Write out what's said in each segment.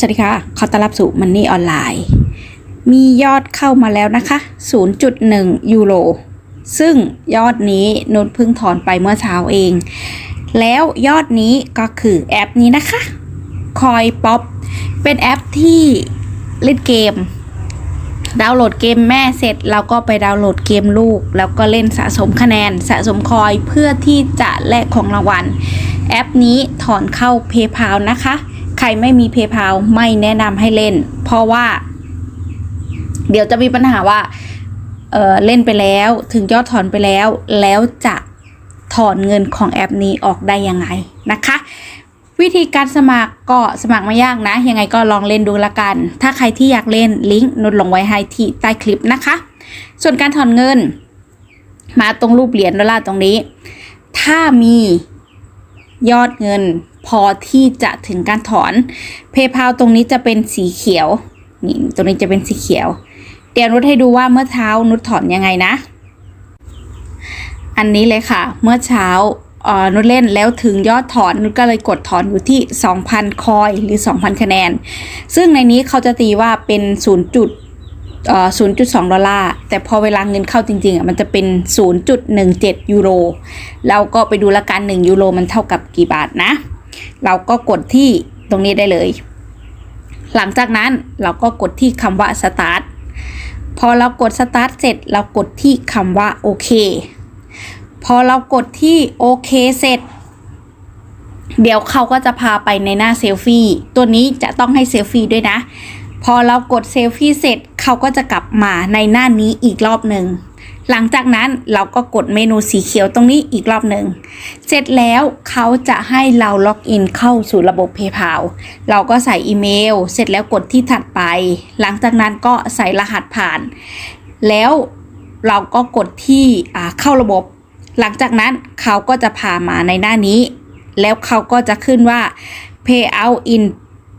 สวัสดีค่ะ ขอต้อนรับสู่มันนี่ออนไลน์ มียอดเข้ามาแล้วนะคะ 0.1 ยูโร ซึ่งยอดนี้นุชเพิ่งถอนไปเมื่อเช้าเอง แล้วยอดนี้ก็คือแอปนี้นะคะคอยป๊อปเป็นแอปที่เล่นเกม ดาวน์โหลดเกมแม่เสร็จเราก็ไปดาวน์โหลดเกมลูก แล้วก็เล่นสะสมคะแนนสะสมคอยเพื่อที่จะแลกของรางวัล แอปนี้ถอนเข้า PayPal นะคะ รไม่มี PayPal ไม่แนะนำให้เล่น เพราะว่า เดี๋ยวจะมีปัญหาว่าเเล่นไปแล้วถึงยอดถอนไปแล้ว แล้วจะถอนเงินของแอปนี้ออกได้ยังไงนะคะ วิธีการสมัครก็สมัครไม่ยากนะ ยังไงก็ลองเล่นดูละกัน ถ้าใครที่อยากเล่นลิงก์นุดลงไว้ให้ที่ใต้คลิปนะคะ ส่วนการถอนเงิน มาตรงรูปเหรียญดอลลาร์ตรงนี้ ถ้ามียอดเงิน พอที่จะถึงการถอน PayPal ตรงนี้จะเป็นสีเขียวนี่ตรงนี้จะเป็นสีเขียว เดี๋ยวนุชให้ดูว่าเมื่อเช้านุชถอนยังไงนะ อันนี้เลยค่ะ เมื่อเช้าเอ่อนุชเล่นแล้วถึงยอดถอนนุชก็เลยกดถอนอยู่ที่ 2,000 คอยหรือ 2,000 คะแนน ซึ่งในนี้เขาจะตีว่าเป็น 0. จุดเอ่อ0.2 ดอลลาร์ แต่พอเวลาเงินเข้าจริงๆอะมันจะเป็น 0.17 ยูโร เราก็ไปดูละกัน 1 ยูโรมันเท่ากับกี่บาทนะ เราก็กดที่ตรงนี้ได้เลย หลังจากนั้นเราก็กดที่คำว่า start พอเรากด start เสร็จเรากดที่คำว่าโอเคพอเรากดที่โอเคเสร็จ เดี๋ยวเขาก็จะพาไปในหน้าเซลฟี่ ตัวนี้จะต้องให้เซลฟี่ด้วยนะ พอเรากดเซลฟี่เสร็จเขาก็จะกลับมาในหน้านี้อีกรอบหนึ่ง หลังจากนั้นเราก็กดเมนูสีเขียวตรงนี้อีกรอบหนึ่ง เสร็จแล้วเขาจะให้เราล็อกอินเข้าสู่ระบบ PayPal เราก็ใส่อีเมล เสร็จแล้วกดที่ถัดไป หลังจากนั้นก็ใส่รหัสผ่าน แล้วเราก็กดที่เข้าระบบ หลังจากนั้นเขาก็จะพามาในหน้านี้ แล้วเขาก็จะขึ้นว่า payout in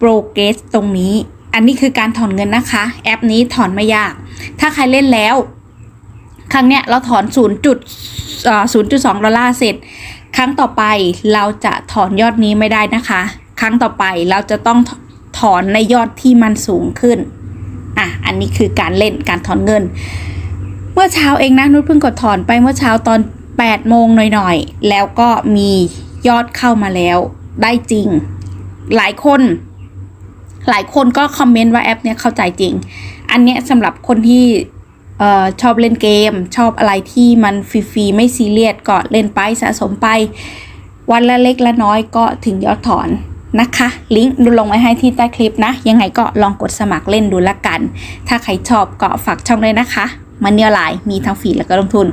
progress ตรงนี้ อันนี้คือการถอนเงินนะคะ แอปนี้ถอนไม่ยาก ถ้าใครเล่นแล้ว ครั้งเนี้ยเราถอน0.02ดอลลาร์เสร็จ ครั้งต่อไปเราจะถอนยอดนี้ไม่ได้นะคะ ครั้งต่อไปเราจะต้องถอนในยอดที่มันสูงขึ้น อะ อันนี้คือการเล่นการถอนเงิน เมื่อเช้าเองนะนุชเพิ่งกดถอนไปเมื่อเช้าตอน8โมงหน่อยๆ แล้วก็มียอดเข้ามาแล้ว ได้จริง หลายคน หลายคนก็คอมเมนต์ว่าแอปเนี้ยเข้าใจจริง อันเนี้ยสำหรับคนที่ ออชอบเล่นเกม ชอบอะไรที่มันฟรีๆไม่ซีเรียสก็เล่นไปสะสมไป วันละเล็กละน้อยก็ถึงยอดถอนนะคะ ลิงก์ดูลงไว้ให้ที่ใต้คลิปนะ ยังไงก็ลองกดสมัครเล่นดูละกัน ถ้าใครชอบก็ฝากช่องเลยนะคะมันเนียไลน์มีทั้งฟรีแล้วก็ลงทุน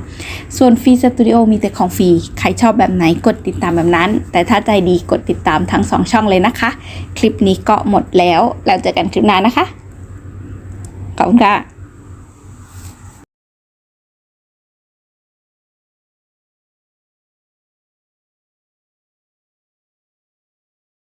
ส่วนฟรีสตูดิโอมีแต่ของฟรี ใครชอบแบบไหนกดติดตามแบบนั้น แต่ถ้าใจดีกดติดตามทั้งสองช่องเลยนะคะ คลิปนี้ก็หมดแล้ว แล้วเจอกันคลิปหน้านะคะ ขอบคุณค่ะ